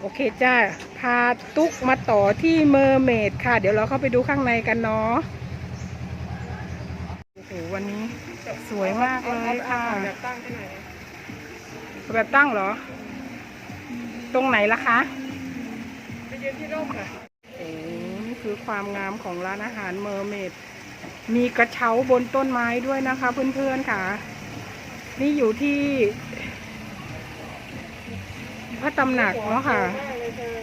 โอเคจ้า พาตุ๊กมาต่อที่เมอร์เมดค่ะ เดี๋ยวเราเข้าไปดูข้างในกันเนาะโอ้โหวันนี้สวยมากเลยค่ะ แบบตั้งที่ไหนแบบตั้งเหรอ ตรงไหนล่ะคะไปยืนที่ร่มค่ะโอ้นี่คือความงามของร้านอาหารเมอร์เมดมีกระเช้าบนต้นไม้ด้วยนะคะเพื่อนๆค่ะ นี่อยู่ที่ ระตำหนักเนาะค่ะเลยเธอ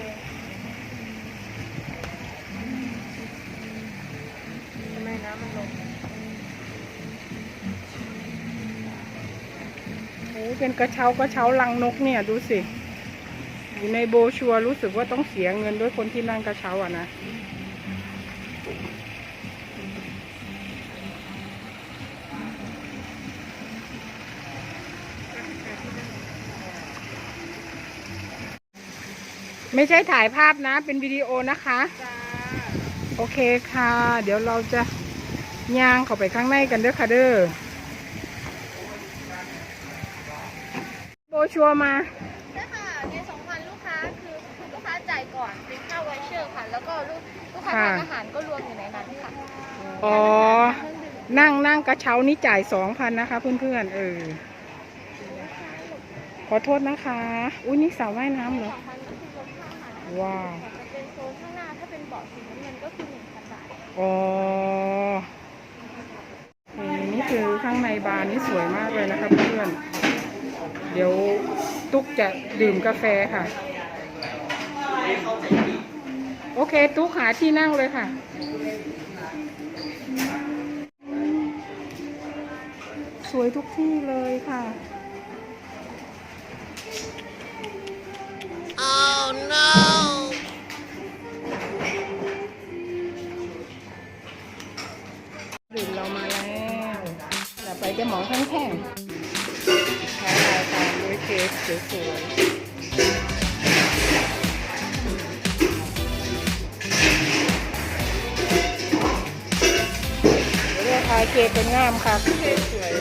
ทำไมน้ำมันลงโอ้เป็นกระเช้ากระเช้าลังนกเนี่ยดูสิ อยู่ในโบชัวรู้สึกว่าต้องเสียเงินด้วยคนที่นั่งกระเช้าอะนะ ไม่ใช่ถ่ายภาพนะ เป็นวิดีโอนะคะจ้าโอเคค่ะ เดี๋ยวเราจะย่างเข้าไปข้างในกันเด้อค่ะเด้อโบชัวร์มาใช่ค่ะใน 2,000 ลูกค้าคือลูกค้าจ่ายก่อนเป็นค่าไวเชอร์ค่ะ แล้วก็ลูกลูกค้าค่ะทานอาหารก็รวมอยู่ในนั้นค่ะอ๋อเครื่องดื่มนั่งนั่งกระเช้านี่จ่ายสองพันนะคะ เพื่อนๆ เออ ขอโทษนะคะ อุ้ยนี่สระว่ายน้ำเหรอ2,000ก็คือร วมค่าอาหารว้าวจะเป็นโซนข้างหน้าถ้าเป็นเบาะสีน้ำเงินก็คือ1,000บาทอ๋อนี่นี่คือข้างในบาร์นี่สวยมากเลยนะคะเพื่อนๆเดี๋ยวตุ๊กจะดื่มกาแฟค่ะ โอเค ตุ๊กหาที่นั่งเลยค่ะสวยทุกที่เลยค่ะ เรามาแล้วต่อไปจะหมองแข้งๆทาลายตามด้วยเค้กสวยๆเรียวเราทายเค้กเป็นงามค่ะเค้กสวย